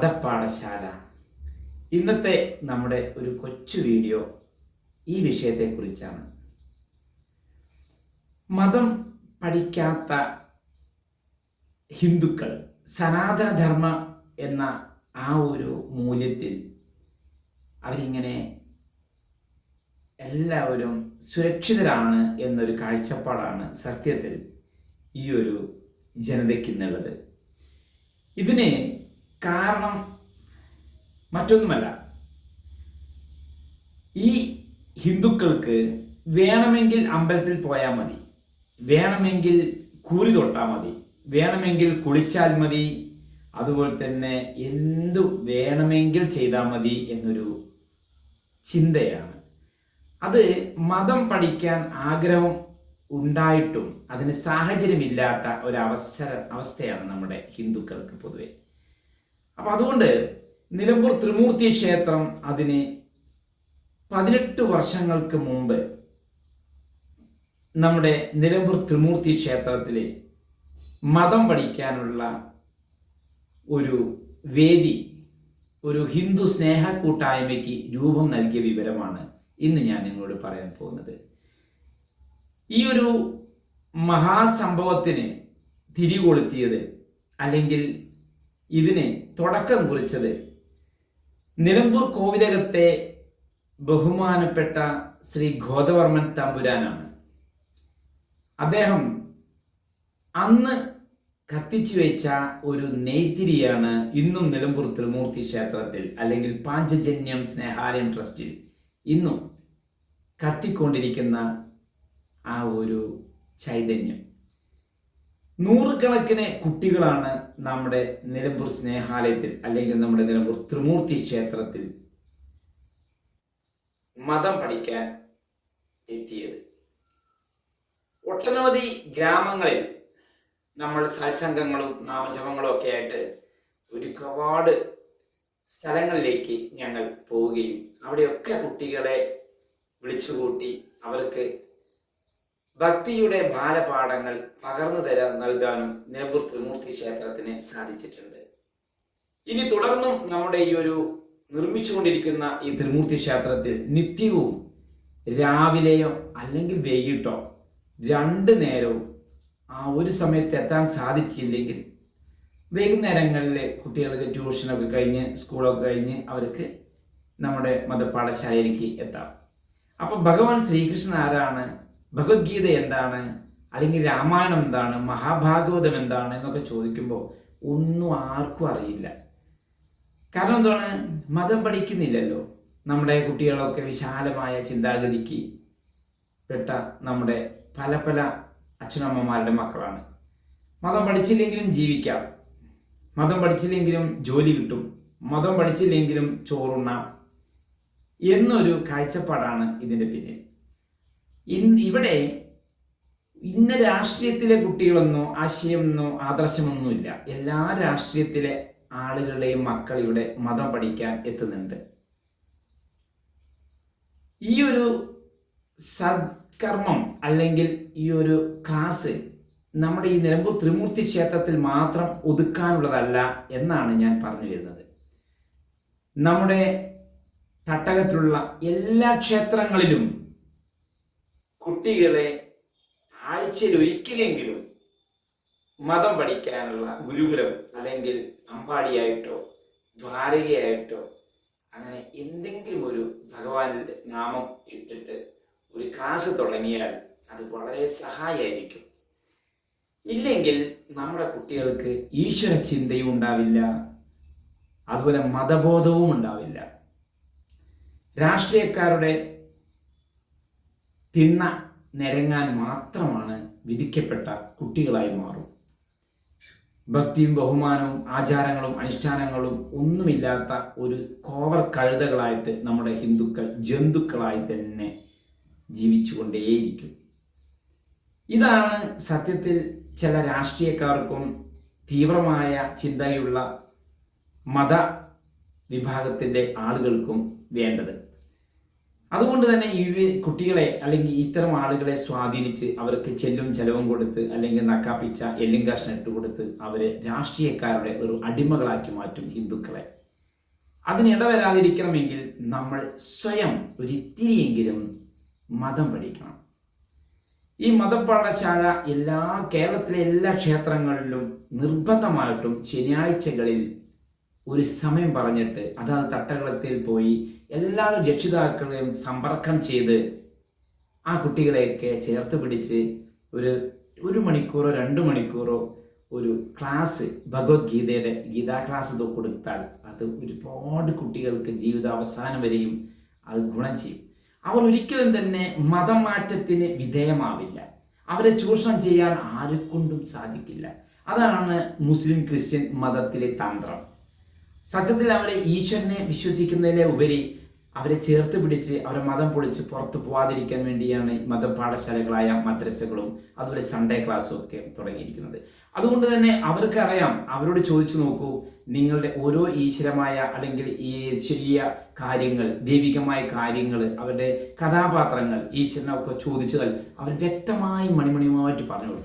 മതപാഠശാല ഇന്നത്തെ നമ്മുടെ ഒരു കൊച്ചു വീഡിയോ ഈ വിഷയത്തെക്കുറിച്ചാണ്. മതം പഠിക്കാത്ത ഹിന്ദുക്കൾ സനാതനധർമ്മ എന്ന ആ ഒരു മൂല്യത്തിൽ അവരിങ്ങനെ എല്ലാവരും സുരക്ഷിതരാണ് എന്നൊരു കാഴ്ചപ്പാടാണ് സത്യത്തിൽ ഈ ഒരു ജനതയ്ക്കുന്നുള്ളത് ഇതിന് കാരണം മറ്റൊന്നുമല്ല. ഈ ഹിന്ദുക്കൾക്ക് വേണമെങ്കിൽ അമ്പലത്തിൽ പോയാൽ മതി വേണമെങ്കിൽ കൂലി തൊട്ടാൽ മതി വേണമെങ്കിൽ കുളിച്ചാൽ മതി അതുപോലെ തന്നെ എന്തു വേണമെങ്കിൽ ചെയ്താൽ മതി എന്നൊരു ചിന്തയാണ്. അത് മതം പഠിക്കാൻ ആഗ്രഹം ഉണ്ടായിട്ടും അതിന് സാഹചര്യമില്ലാത്ത ഒരു അവസര അവസ്ഥയാണ് നമ്മുടെ ഹിന്ദുക്കൾക്ക് പൊതുവെ. അപ്പം അതുകൊണ്ട് നിലമ്പൂർ ത്രിമൂർത്തി ക്ഷേത്രം അതിന് പതിനെട്ട് വർഷങ്ങൾക്ക് മുമ്പ് നമ്മുടെ നിലമ്പൂർ ത്രിമൂർത്തി ക്ഷേത്രത്തിൽ മതം പഠിക്കാനുള്ള ഒരു വേദി ഒരു ഹിന്ദു സ്നേഹ കൂട്ടായ്മയ്ക്ക് രൂപം നൽകിയ വിവരമാണ് ഇന്ന് ഞാൻ നിങ്ങളോട് പറയാൻ പോകുന്നത്. ഈ ഒരു മഹാസംഭവത്തിന് തിരികൊളുത്തിയത് അല്ലെങ്കിൽ ഇതിന് തുടക്കം കുറിച്ചത്. നിലമ്പൂർ കോവിലകത്തെ ബഹുമാനപ്പെട്ട ശ്രീ ഗോദവർമ്മൻ തമ്പുരാനാണ്. അദ്ദേഹം അന്ന് കത്തിച്ചു വെച്ച ഒരു നെയ്ത്തിരിയാണ് ഇന്നും നിലമ്പൂർ ത്രിമൂർത്തി ക്ഷേത്രത്തിൽ അല്ലെങ്കിൽ പാഞ്ചജന്യം സ്നേഹാലയം ട്രസ്റ്റിൽ ഇന്നും കത്തിക്കൊണ്ടിരിക്കുന്ന ആ ഒരു ചൈതന്യം. നൂറുകണക്കിന് കുട്ടികളാണ് നമ്മുടെ നിലമ്പൂർ സ്നേഹാലയത്തിൽ അല്ലെങ്കിൽ നമ്മുടെ നിലമ്പൂർ ത്രിമൂർത്തി ക്ഷേത്രത്തിൽ മതം പഠിക്കാൻ എത്തിയത്. ഒട്ടനവധി ഗ്രാമങ്ങളിൽ നമ്മൾ സത്സംഗങ്ങളും നാമജപങ്ങളും ഒക്കെ ആയിട്ട് ഒരുപാട് സ്ഥലങ്ങളിലേക്ക് ഞങ്ങൾ പോവുകയും അവിടെയൊക്കെ കുട്ടികളെ വിളിച്ചുകൂട്ടി അവർക്ക് ഭക്തിയുടെ ബാലപാഠങ്ങൾ പകർന്നു തരാൻ നൽകാനും നിലമ്പൂർ ത്രിമൂർത്തി ക്ഷേത്രത്തിന് സാധിച്ചിട്ടുണ്ട്. ഇനി തുടർന്നും നമ്മുടെ ഈ ഒരു നിർമ്മിച്ചുകൊണ്ടിരിക്കുന്ന ഈ ത്രിമൂർത്തി ക്ഷേത്രത്തിൽ നിത്യവും രാവിലെയോ അല്ലെങ്കിൽ വൈകിട്ടോ രണ്ട് നേരവും ആ ഒരു സമയത്ത് എത്താൻ സാധിച്ചില്ലെങ്കിൽ വൈകുന്നേരങ്ങളിൽ കുട്ടികൾക്ക് ട്യൂഷനൊക്കെ കഴിഞ്ഞ് സ്കൂളൊക്കെ കഴിഞ്ഞ് അവർക്ക് നമ്മുടെ മതപാഠശാലയിലേക്ക് എത്താം. അപ്പൊ ഭഗവാൻ ശ്രീകൃഷ്ണൻ ആരാണ്? ഭഗവത്ഗീത എന്താണ്? അല്ലെങ്കിൽ രാമായണം എന്താണ്? മഹാഭാഗവതം എന്താണ്? എന്നൊക്കെ ചോദിക്കുമ്പോൾ ഒന്നും ആർക്കും അറിയില്ല. കാരണം എന്താണ്? മതം പഠിക്കുന്നില്ലല്ലോ. നമ്മുടെ കുട്ടികളൊക്കെ വിശാലമായ ചിന്താഗതിക്ക് പെട്ട നമ്മുടെ പല പല അച്ഛനമ്മമാരുടെ മക്കളാണ്. മതം പഠിച്ചില്ലെങ്കിലും ജീവിക്കാം. മതം പഠിച്ചില്ലെങ്കിലും ജോലി കിട്ടും. മതം പഠിച്ചില്ലെങ്കിലും ചോറുണ്ണാം. എന്നൊരു കാഴ്ചപ്പാടാണ് ഇതിന്റെ പിന്നിൽ. ഇന്ന് ഇവിടെ ഇന്ന രാഷ്ട്രീയത്തിലെ കുട്ടികളൊന്നോ ആശയമെന്നോ ആദർശമൊന്നുമില്ല. എല്ലാ രാഷ്ട്രീയത്തിലെ ആളുകളുടെയും മക്കൾ ഇവിടെ മതം പഠിക്കാൻ എത്തുന്നുണ്ട്. ഈ ഒരു സത്കർമ്മം അല്ലെങ്കിൽ ഈ ഒരു ക്ലാസ് നമ്മുടെ ഈ നിലമ്പൂർ ത്രിമൂർത്തി ക്ഷേത്രത്തിൽ മാത്രം ഒതുക്കാനുള്ളതല്ല എന്നാണ് ഞാൻ പറഞ്ഞു വരുന്നത്. നമ്മുടെ തട്ടകത്തിലുള്ള എല്ലാ ക്ഷേത്രങ്ങളിലും കുട്ടികളെ ആഴ്ചയിൽ ഒരിക്കലെങ്കിലും മതം പഠിക്കാനുള്ള ഗുരുകുലം അല്ലെങ്കിൽ അമ്പാടിയായിട്ടോ ദ്വാരകയായിട്ടോ അങ്ങനെ എന്തെങ്കിലും ഒരു ഭഗവാന്റെ നാമം ഇട്ടിട്ട് ഒരു ക്ലാസ് തുടങ്ങിയാൽ അത് വളരെ സഹായമായിരിക്കും ഇല്ലെങ്കിൽ നമ്മുടെ കുട്ടികൾക്ക് ഈശ്വര ചിന്തയും ഉണ്ടാവില്ല. അതുപോലെ മതബോധവും ഉണ്ടാവില്ല. രാഷ്ട്രീയക്കാരുടെ തിണ്ണ നിരങ്ങാൻ മാത്രമാണ് വിധിക്കപ്പെട്ട കുട്ടികളായി മാറും. ഭക്തിയും ബഹുമാനവും ആചാരങ്ങളും അനുഷ്ഠാനങ്ങളും ഒന്നുമില്ലാത്ത ഒരു കോവർ കഴുതകളായിട്ട് നമ്മുടെ ഹിന്ദുക്കൾ ജന്തുക്കളായി തന്നെ ജീവിച്ചുകൊണ്ടേയിരിക്കും. ഇതാണ് സത്യത്തിൽ ചില രാഷ്ട്രീയക്കാർക്കും തീവ്രമായ ചിന്തയുള്ള മത വിഭാഗത്തിന്റെ ആളുകൾക്കും വേണ്ടത്. അതുകൊണ്ട് തന്നെ ഈ കുട്ടികളെ അല്ലെങ്കിൽ ഇത്തരം ആളുകളെ സ്വാധീനിച്ച് അവർക്ക് ചെല്ലും ചെലവും കൊടുത്ത് അല്ലെങ്കിൽ നക്കാപ്പിച്ച എല്ലും കഷ്ണം ഇട്ട് കൊടുത്ത് അവരെ രാഷ്ട്രീയക്കാരുടെ ഒരു അടിമകളാക്കി മാറ്റും ഹിന്ദുക്കളെ. അതിനിടവരാതിരിക്കണമെങ്കിൽ നമ്മൾ സ്വയം ഒരിത്തിരിയെങ്കിലും മതം പഠിക്കണം. ഈ മതപാഠശാല എല്ലാ കേരളത്തിലെ എല്ലാ ക്ഷേത്രങ്ങളിലും നിർബന്ധമായിട്ടും ശനിയാഴ്ചകളിൽ ഒരു സമയം പറഞ്ഞിട്ട് അതാണ് തട്ടകളത്തിൽ പോയി എല്ലാ രക്ഷിതാക്കളെയും സമ്പർക്കം ചെയ്ത് ആ കുട്ടികളെയൊക്കെ ചേർത്ത് പിടിച്ച് ഒരു ഒരു മണിക്കൂറോ രണ്ട് മണിക്കൂറോ ഒരു ക്ലാസ് ഭഗവത്ഗീതയുടെ ഗീതാ ക്ലാസ് കൊടുത്താൽ അത് ഒരുപാട് കുട്ടികൾക്ക് ജീവിതാവസാനം വരെയും അത് ഗുണം ചെയ്യും. അവർ ഒരിക്കലും തന്നെ മതം മാറ്റത്തിന് വിധേയമാവില്ല. അവരെ ചൂഷണം ചെയ്യാൻ ആരെക്കൊണ്ടും സാധിക്കില്ല. അതാണ് മുസ്ലിം ക്രിസ്ത്യൻ മതത്തിലെ തന്ത്രം. സത്യത്തിൽ അവരെ ഈശ്വരനെ വിശ്വസിക്കുന്നതിലെ ഉപരി അവരെ ചേർത്ത് പിടിച്ച് അവരെ മതം പൊളിച്ച് പുറത്തു പോവാതിരിക്കാൻ വേണ്ടിയാണ് മതപാഠശാലകളായ മദ്രസകളും അതുപോലെ സൺഡേ ക്ലാസ്സും ഒക്കെ തുടങ്ങിയിരിക്കുന്നത്. അതുകൊണ്ട് തന്നെ അവർക്കറിയാം അവരോട് ചോദിച്ചു നോക്കൂ നിങ്ങളുടെ ഓരോ ഈശ്വരമായ അല്ലെങ്കിൽ ഈ ചെറിയ കാര്യങ്ങൾ ദൈവികമായ കാര്യങ്ങൾ അവരുടെ കഥാപാത്രങ്ങൾ ഈശ്വരനൊക്കെ ചോദിച്ചാൽ അവർ വ്യക്തമായി മണിമണിയുമായിട്ട് പറഞ്ഞു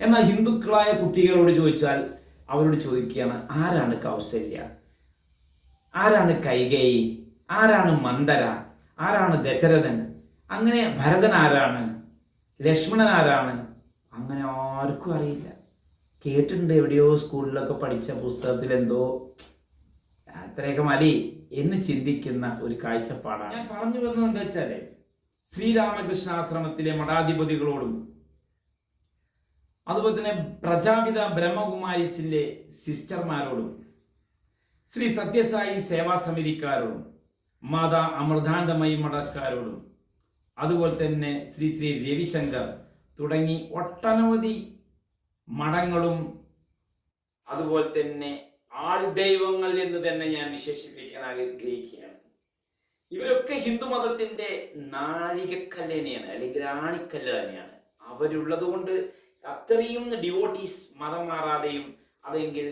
എന്നാൽ ഹിന്ദുക്കളായ കുട്ടികളോട് ചോദിച്ചാൽ അവരോട് ചോദിക്കുകയാണ് ആരാണ് കൗസല്യ? ആരാണ് കൈകേയി? ആരാണ് മന്ദര? ആരാണ് ദശരഥൻ? അങ്ങനെ ഭരതൻ ആരാണ്? ലക്ഷ്മണൻ ആരാണ്? അങ്ങനെ ആർക്കും അറിയില്ല. കേട്ടിട്ടുണ്ട് എവിടെയോ സ്കൂളിലൊക്കെ പഠിച്ച പുസ്തകത്തിൽ എന്തോ അത്രയൊക്കെ മതി എന്ന് ചിന്തിക്കുന്ന ഒരു കാഴ്ചപ്പാടാണ്. ഞാൻ പറഞ്ഞു വന്നത് എന്താ വെച്ചാൽ ശ്രീരാമകൃഷ്ണാശ്രമത്തിലെ മഠാധിപതികളോടും അതുപോലെ തന്നെ പ്രജാപിത ബ്രഹ്മകുമാരിസിലെ സിസ്റ്റർമാരോടും ശ്രീ സത്യസായി സേവാ സമിതിക്കാരോടും മാതാ അമൃതാനന്ദമയി മടക്കാരോടും അതുപോലെ തന്നെ ശ്രീ ശ്രീ രവിശങ്കർ തുടങ്ങി ഒട്ടനവധി മഠങ്ങളും അതുപോലെ തന്നെ ആൾ ദൈവങ്ങൾ എന്ന് തന്നെ ഞാൻ വിശേഷിപ്പിക്കാൻ ആഗ്രഹിക്കുകയാണ്. ഇവരൊക്കെ ഹിന്ദുമതത്തിന്റെ നാഴികക്കല്ല് തന്നെയാണ് അല്ലെങ്കിൽ ആണിക്കല്ല് തന്നെയാണ്. അവരുള്ളത് കൊണ്ട് അത്രയും ഡിവോട്ടീസ് മതം മാറാതെയും അതെങ്കിൽ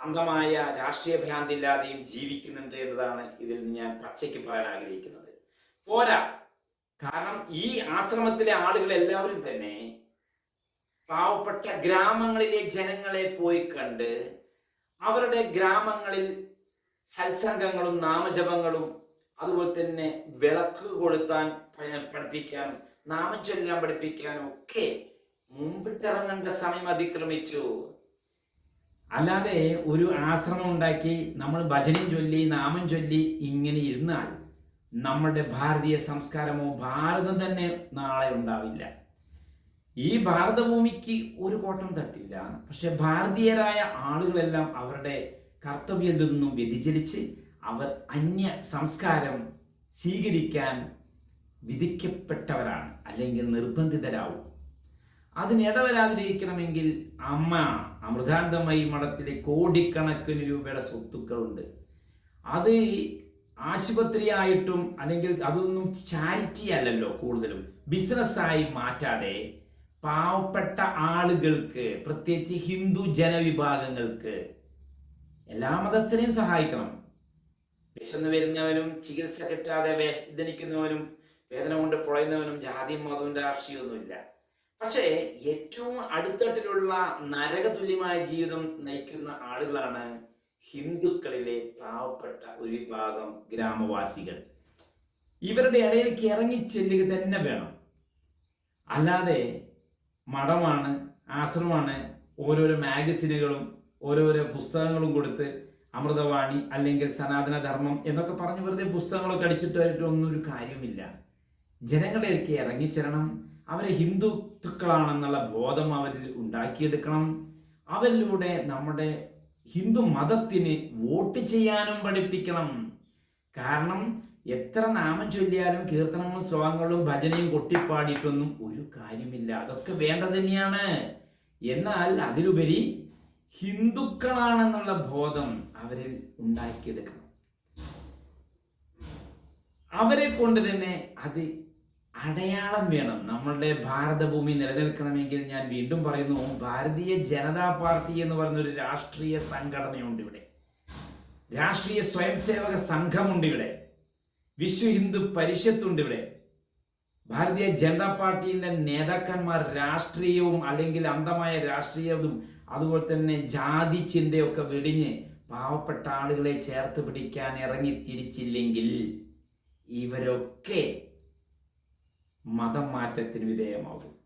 അന്ധമായ രാഷ്ട്രീയ ഭ്രാന്തി ഇല്ലാതെയും ജീവിക്കുന്നുണ്ട് എന്നതാണ് ഇതിൽ ഞാൻ പച്ചയ്ക്ക് പറയാൻ ആഗ്രഹിക്കുന്നത്. പോരാ. കാരണം ഈ ആശ്രമത്തിലെ ആളുകൾ എല്ലാവരും തന്നെ പാവപ്പെട്ട ഗ്രാമങ്ങളിലെ ജനങ്ങളെ പോയി കണ്ട് അവരുടെ ഗ്രാമങ്ങളിൽ സത്സംഗങ്ങളും നാമജപങ്ങളും അതുപോലെ തന്നെ വിളക്ക് കൊളുത്താൻ പഠിപ്പിക്കാനും നാമം ചൊല്ലാൻ പഠിപ്പിക്കാനും ഒക്കെ മുമ്പിട്ടിറങ്ങേണ്ട സമയം അതിക്രമിച്ചു. അല്ലാതെ ഒരു ആശ്രമം ഉണ്ടാക്കി നമ്മൾ ഭജനം ചൊല്ലി നാമം ചൊല്ലി ഇങ്ങനെ ഇരുന്നാൽ നമ്മുടെ ഭാരതീയ സംസ്കാരമോ ഭാരതം തന്നെ നാളെ ഉണ്ടാവില്ല. ഈ ഭാരതഭൂമിക്ക് ഒരു കോട്ടം തട്ടില്ല. പക്ഷെ ഭാരതീയരായ ആളുകളെല്ലാം അവരുടെ കർത്തവ്യത്തിൽ നിന്നും വ്യതിചലിച്ച് അവർ അന്യ സംസ്കാരം സ്വീകരിക്കാൻ വിധിക്കപ്പെട്ടവരാണ് അല്ലെങ്കിൽ നിർബന്ധിതരാവും. അതിനിടവരാതിരിക്കണമെങ്കിൽ അമ്മ അമൃതാനന്ദമയി മഠത്തിലെ കോടിക്കണക്കിന് രൂപയുടെ സ്വത്തുക്കളുണ്ട്. അത് ആശുപത്രിയായിട്ടും അല്ലെങ്കിൽ അതൊന്നും ചാരിറ്റി അല്ലല്ലോ കൂടുതലും. ബിസിനസ്സായി മാറ്റാതെ പാവപ്പെട്ട ആളുകൾക്ക് പ്രത്യേകിച്ച് ഹിന്ദു ജനവിഭാഗങ്ങൾക്ക് എല്ലാ മതസ്ഥരെയും സഹായിക്കണം. വിശന്ന് വരുന്നവനും ചികിത്സ കിട്ടാതെ വേദനിക്കുന്നവനും വേദന കൊണ്ട് പുളയുന്നവനും ജാതിയും മതവും രാഷ്ട്രീയമൊന്നുമില്ല. പക്ഷേ ഏറ്റവും അടുത്തട്ടിലുള്ള നരകതുല്യമായ ജീവിതം നയിക്കുന്ന ആളുകളാണ് ഹിന്ദുക്കളിലെ പാവപ്പെട്ട ഒരു വിഭാഗം ഗ്രാമവാസികൾ. ഇവരുടെ ഇടയിലേക്ക് ഇറങ്ങിച്ചെല്ലുക തന്നെ വേണം. അല്ലാതെ മഠമാണ് ആശ്രമമാണ് ഓരോരോ മാഗസിനുകളും ഓരോരോ പുസ്തകങ്ങളും കൊടുത്ത് അമൃതവാണി അല്ലെങ്കിൽ സനാതന ധർമ്മം എന്നൊക്കെ പറഞ്ഞ് വെറുതെ പുസ്തകങ്ങളൊക്കെ അടിച്ചിട്ടായിട്ടൊന്നും ഒരു കാര്യമില്ല ജനങ്ങളിലേക്ക് ഇറങ്ങിച്ചെല്ലണം. അവരെ ഹിന്ദുക്കളാണെന്നുള്ള ബോധം അവരിൽ ഉണ്ടാക്കിയെടുക്കണം. അവരിലൂടെ നമ്മുടെ ഹിന്ദു മതത്തിന് വോട്ട് ചെയ്യാനും പഠിപ്പിക്കണം. കാരണം എത്ര നാമം ചൊല്ലിയാലും കീർത്തനങ്ങളും ശ്ലോകങ്ങളും ഭജനയും കൊട്ടിപ്പാടിയിട്ടൊന്നും ഒരു കാര്യമില്ല. അതൊക്കെ വേണ്ട തന്നെയാണ്. എന്നാൽ അതിലുപരി ഹിന്ദുക്കളാണെന്നുള്ള ബോധം അവരിൽ ഉണ്ടാക്കിയെടുക്കണം. അവരെ കൊണ്ട് തന്നെ അത് അടയാളം വേണം. നമ്മളുടെ ഭാരതഭൂമി നിലനിൽക്കണമെങ്കിൽ ഞാൻ വീണ്ടും പറയുന്നു ഭാരതീയ ജനതാ പാർട്ടി എന്ന് പറയുന്ന ഒരു രാഷ്ട്രീയ സംഘടനയുണ്ട് ഇവിടെ. രാഷ്ട്രീയ സ്വയംസേവക സംഘമുണ്ട് ഇവിടെ. വിശ്വ ഹിന്ദു പരിഷത്തുണ്ട് ഇവിടെ. ഭാരതീയ ജനതാ പാർട്ടിയുടെ നേതാക്കന്മാർ രാഷ്ട്രീയവും അല്ലെങ്കിൽ അന്ധമായ രാഷ്ട്രീയവും അതുപോലെ തന്നെ ജാതി ചിന്തയൊക്കെ വെടിഞ്ഞ് പാവപ്പെട്ട ആളുകളെ ചേർത്ത് പിടിക്കാൻ ഇറങ്ങി തിരിച്ചില്ലെങ്കിൽ ഇവരൊക്കെ മതം മാറ്റത്തിന് വിധേയമാകും.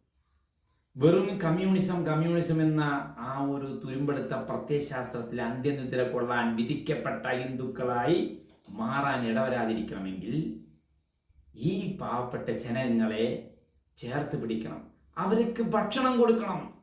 വെറും കമ്മ്യൂണിസം കമ്മ്യൂണിസം എന്ന ആ ഒരു തുരുമ്പെടുത്ത പ്രത്യയശാസ്ത്രത്തിൽ അന്ത്യനിദ്ര കൊള്ളാൻ വിധിക്കപ്പെട്ട ഹിന്ദുക്കളായി മാറാൻ ഇടവരാതിരിക്കണമെങ്കിൽ ഈ പാവപ്പെട്ട ജനങ്ങളെ ചേർത്ത് പിടിക്കണം. അവർക്ക് ഭക്ഷണം കൊടുക്കണം.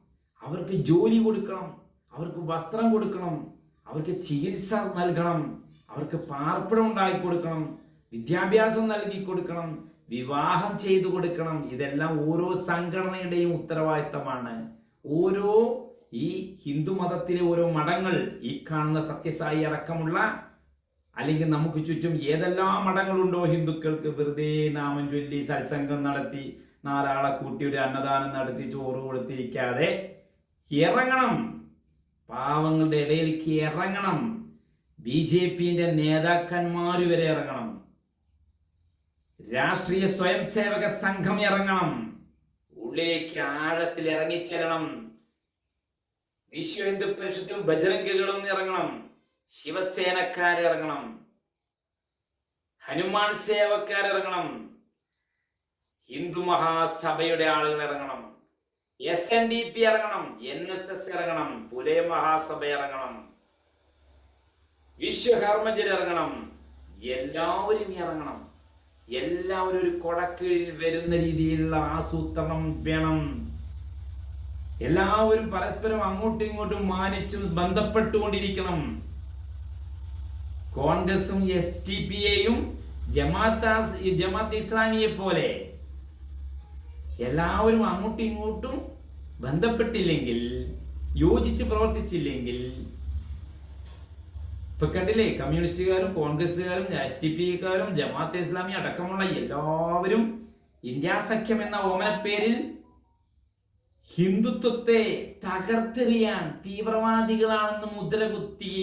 അവർക്ക് ജോലി കൊടുക്കണം. അവർക്ക് വസ്ത്രം കൊടുക്കണം. അവർക്ക് ചികിത്സ നൽകണം. അവർക്ക് പാർപ്പിടം ഉണ്ടാക്കി കൊടുക്കണം. വിദ്യാഭ്യാസം നൽകി കൊടുക്കണം. വിവാഹം ചെയ്തു കൊടുക്കണം. ഇതെല്ലാം ഓരോ സംഘടനയുടെയും ഉത്തരവാദിത്തമാണ്. ഓരോ ഈ ഹിന്ദു മതത്തിലെ ഓരോ മഠങ്ങൾ ഈ കാണുന്ന സത്യസായി അടക്കമുള്ള അല്ലെങ്കിൽ നമുക്ക് ചുറ്റും ഏതെല്ലാം മഠങ്ങളുണ്ടോ ഹിന്ദുക്കൾക്ക് വെറുതെ നാമം ചൊല്ലി സത്സംഗം നടത്തി നാലാളെ കൂട്ടി ഒരു അന്നദാനം നടത്തി ചോറ് കൊടുത്തിരിക്കാതെ ഇറങ്ങണം. പാവങ്ങളുടെ ഇടയിലേക്ക് ഇറങ്ങണം. ബി ജെ പിന്റെ നേതാക്കന്മാർ വരെ ഇറങ്ങണം. രാഷ്ട്രീയ സ്വയം സേവക സംഘം ഇറങ്ങണം. ഉള്ളിലേക്ക് ആഴത്തിൽ ഇറങ്ങിച്ചെല്ലണം വിശ്വ ഹിന്ദു പരിഷത്തും ബജരംഗികളും ഇറങ്ങണം. ശിവസേനക്കാരിറങ്ങണം ഹനുമാൻ സേവക്കാരിറങ്ങണം ഹിന്ദു മഹാസഭയുടെ ആളുകൾ ഇറങ്ങണം. എസ് എൻ ഡി പി ഇറങ്ങണം. എൻ എസ് എസ് ഇറങ്ങണം. പുലേ മഹാസഭ ഇറങ്ങണം. വിശ്വകർമ്മജർ ഇറങ്ങണം. എല്ലാവരും ഇറങ്ങണം. എല്ലാവരും ഒരു കൊടക്കീഴിൽ വരുന്ന രീതിയിലുള്ള ആസൂത്രണം വേണം. എല്ലാവരും പരസ്പരം അങ്ങോട്ടും ഇങ്ങോട്ടും മാനിച്ചും ബന്ധപ്പെട്ടുകൊണ്ടിരിക്കണം. കോൺഗ്രസും എസ് ടി പി എയും ജമാഅത്ത് ജമാഅത്ത് ഇസ്ലാമിയെ പോലെ എല്ലാവരും അങ്ങോട്ടും ഇങ്ങോട്ടും ബന്ധപ്പെട്ടില്ലെങ്കിൽ യോജിച്ച് പ്രവർത്തിച്ചില്ലെങ്കിൽ ഇപ്പൊ കണ്ടില്ലേ കമ്മ്യൂണിസ്റ്റുകാരും കോൺഗ്രസ്സുകാരും എസ് ടി പിക്കാരും ജമാഅത്ത് ഇസ്ലാമി അടക്കമുള്ള എല്ലാവരും ഇന്ത്യ സഖ്യം എന്ന ഓമനപ്പേരിൽ ഹിന്ദുത്വത്തെ തകർത്തെറിയാൻ തീവ്രവാദികളാണെന്ന് മുദ്രകുത്തി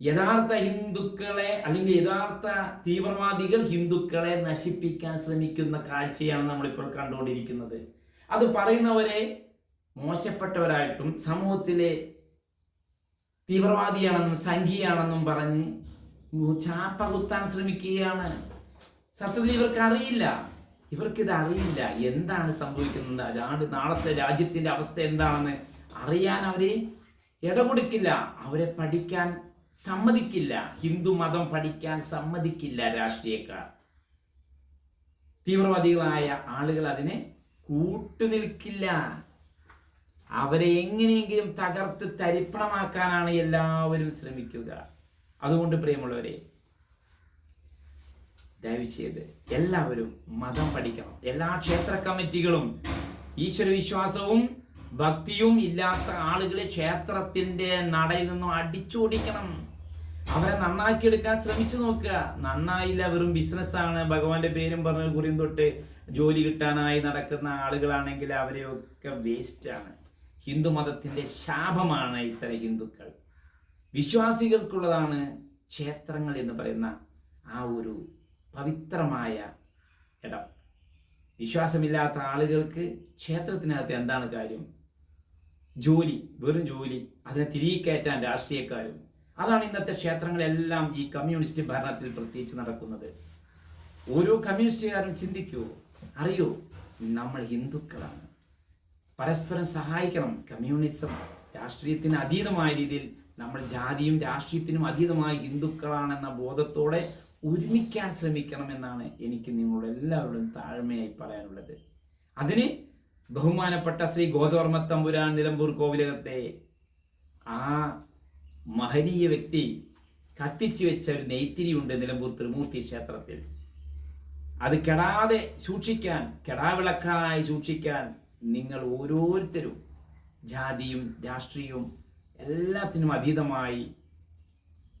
യഥാർത്ഥ ഹിന്ദുക്കളെ അല്ലെങ്കിൽ യഥാർത്ഥ തീവ്രവാദികൾ ഹിന്ദുക്കളെ നശിപ്പിക്കാൻ ശ്രമിക്കുന്ന കാഴ്ചയാണ് നമ്മളിപ്പോൾ കണ്ടുകൊണ്ടിരിക്കുന്നത്. അത് പറയുന്നവരെ മോശപ്പെട്ടവരായിട്ടും സമൂഹത്തിലെ തീവ്രവാദിയാണെന്നും സംഘിയാണെന്നും പറഞ്ഞ് ചാപ്പ കുത്താൻ ശ്രമിക്കുകയാണ്. സത്യത്തിൽ ഇവർക്ക് അറിയില്ല. ഇവർക്കിത് അറിയില്ല. എന്താണ് സംഭവിക്കുന്നത്? നാട് നാളത്തെ രാജ്യത്തിന്റെ അവസ്ഥ എന്താണെന്ന് അറിയാൻ അവരെ ഇടകൊടുക്കില്ല. അവരെ പഠിക്കാൻ സമ്മതിക്കില്ല. ഹിന്ദു മതം പഠിക്കാൻ സമ്മതിക്കില്ല രാഷ്ട്രീയക്കാർ. തീവ്രവാദികളായ ആളുകൾ അതിനെ കൂട്ടുനിൽക്കില്ല. അവരെ എങ്ങനെയെങ്കിലും തകർത്ത് തരിപ്പണമാക്കാനാണ് എല്ലാവരും ശ്രമിക്കുക. അതുകൊണ്ട് പ്രിയമുള്ളവരെ ദയവ് ചെയ്ത് എല്ലാവരും മതം പഠിക്കണം. എല്ലാ ക്ഷേത്ര കമ്മിറ്റികളും ഈശ്വരവിശ്വാസവും ഭക്തിയും ഇല്ലാത്ത ആളുകളെ ക്ഷേത്രത്തിന്റെ നടയിൽ നിന്നും അടിച്ചോടിക്കണം. അവരെ നന്നാക്കി എടുക്കാൻ ശ്രമിച്ചു നോക്കുക. നന്നായില്ല വെറും ബിസിനസ്സാണ്. ഭഗവാന്റെ പേരും പറഞ്ഞ കുറിയും തൊട്ട് ജോലി കിട്ടാനായി നടക്കുന്ന ആളുകളാണെങ്കിൽ അവരെയൊക്കെ വേസ്റ്റാണ് ഹിന്ദു മതത്തിന്റെ ശാപമാണ് ഇത്തരം ഹിന്ദുക്കൾ. വിശ്വാസികൾക്കുള്ളതാണ് ക്ഷേത്രങ്ങൾ എന്ന് പറയുന്ന ആ ഒരു പവിത്രമായ ഇടം. വിശ്വാസമില്ലാത്ത ആളുകൾക്ക് ക്ഷേത്രത്തിനകത്ത് എന്താണ് കാര്യം? ജോലി വെറും ജോലി അതിനെ തിരികെ കയറ്റാൻ രാഷ്ട്രീയക്കാരും. അതാണ് ഇന്നത്തെ ക്ഷേത്രങ്ങളെല്ലാം ഈ കമ്മ്യൂണിസ്റ്റ് ഭരണത്തിൽ പ്രത്യേകിച്ച് നടക്കുന്നത്. ഓരോ കമ്മ്യൂണിസ്റ്റുകാരും ചിന്തിക്കൂ അറിയോ? നമ്മൾ ഹിന്ദുക്കളാണ്. പരസ്പരം സഹായിക്കണം. കമ്മ്യൂണിസം രാഷ്ട്രീയത്തിന് അതീതമായ രീതിയിൽ നമ്മൾ ജാതിയും രാഷ്ട്രീയത്തിനും അതീതമായ ഹിന്ദുക്കളാണെന്ന ബോധത്തോടെ ഒരുമിക്കാൻ ശ്രമിക്കണം എന്നാണ് എനിക്ക് നിങ്ങളോട് എല്ലാവരോടും താഴ്മയായി പറയാനുള്ളത്. അതിന് ബഹുമാനപ്പെട്ട ശ്രീ ഗോതവർമ്മ തമ്പുരാൻ നിലമ്പൂർ കോവിലകത്തെ ആ മഹനീയ വ്യക്തി കത്തിച്ചു വെച്ച ഒരു നെയ്ത്തിരിയുണ്ട് നിലമ്പൂർ ത്രിമൂർത്തി ക്ഷേത്രത്തിൽ. അത് കെടാതെ സൂക്ഷിക്കാൻ കെടാവിളക്കായി സൂക്ഷിക്കാൻ നിങ്ങൾ ഓരോരുത്തരും ജാതിയും രാഷ്ട്രീയവും എല്ലാത്തിനും അതീതമായി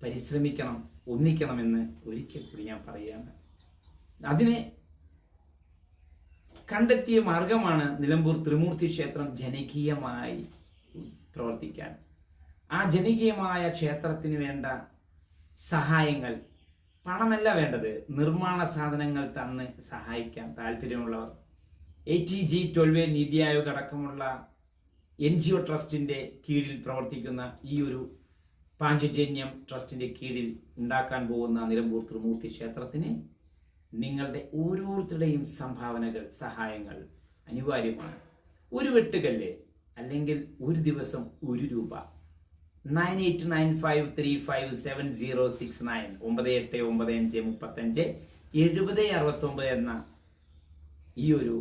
പരിശ്രമിക്കണം ഒന്നിക്കണമെന്ന് ഒരിക്കൽ കൂടി ഞാൻ പറയുകയാണ്. അതിന് കണ്ടെത്തിയ മാർഗമാണ് നിലമ്പൂർ ത്രിമൂർത്തി ക്ഷേത്രം ജനകീയമായി പ്രവർത്തിക്കാൻ. ആ ജനകീയമായ ക്ഷേത്രത്തിന് വേണ്ട സഹായങ്ങൾ പണമല്ല വേണ്ടത് നിർമ്മാണ സാധനങ്ങൾ തന്ന് സഹായിക്കാൻ താല്പര്യമുള്ളവർ A T G twelve NITI Aayog അടക്കമുള്ള എൻ ജി ഒ ട്രസ്റ്റിന്റെ കീഴിൽ പ്രവർത്തിക്കുന്ന ഈ ഒരു പാഞ്ചജന്യം ട്രസ്റ്റിന്റെ കീഴിൽ ഉണ്ടാക്കാൻ പോകുന്ന നിലമ്പൂർ ത്രിമൂർത്തി ക്ഷേത്രത്തിന് നിങ്ങളുടെ ഓരോരുത്തരുടെയും സംഭാവനകൾ സഹായങ്ങൾ അനിവാര്യമാണ്. ഒരു വെട്ടുകല്ല് അല്ലെങ്കിൽ ഒരു ദിവസം ഒരു രൂപ. Nine eight nine five three five seven zero six nine ഒമ്പത് എട്ട് ഒമ്പത് അഞ്ച് മുപ്പത്തഞ്ച് എഴുപത് അറുപത്തൊമ്പത് എന്ന ഈ ഒരു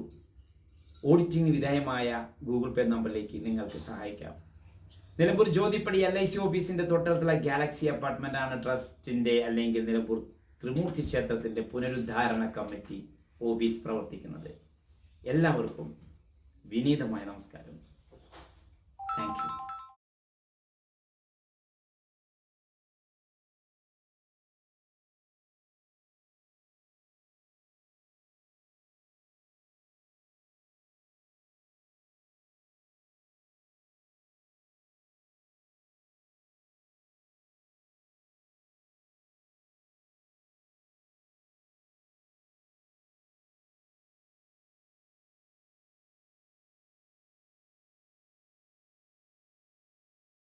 ഓഡിറ്റിംഗ് വിധേയമായ ഗൂഗിൾ പേ നമ്പറിലേക്ക് നിങ്ങൾക്ക് സഹായിക്കാം. Nilambur Jyothippadi L I C ഓഫീസിന്റെ തൊട്ടടുത്തുള്ള ഗാലക്സി അപ്പാർട്ട്മെന്റ് ആണ് ട്രസ്റ്റിന്റെ അല്ലെങ്കിൽ നിലമ്പൂർ ത്രിമൂർത്തി ക്ഷേത്രത്തിന്റെ പുനരുദ്ധാരണ കമ്മിറ്റി ഓഫീസ് പ്രവർത്തിക്കുന്നത്. എല്ലാവർക്കും വിനീതമായ നമസ്കാരം.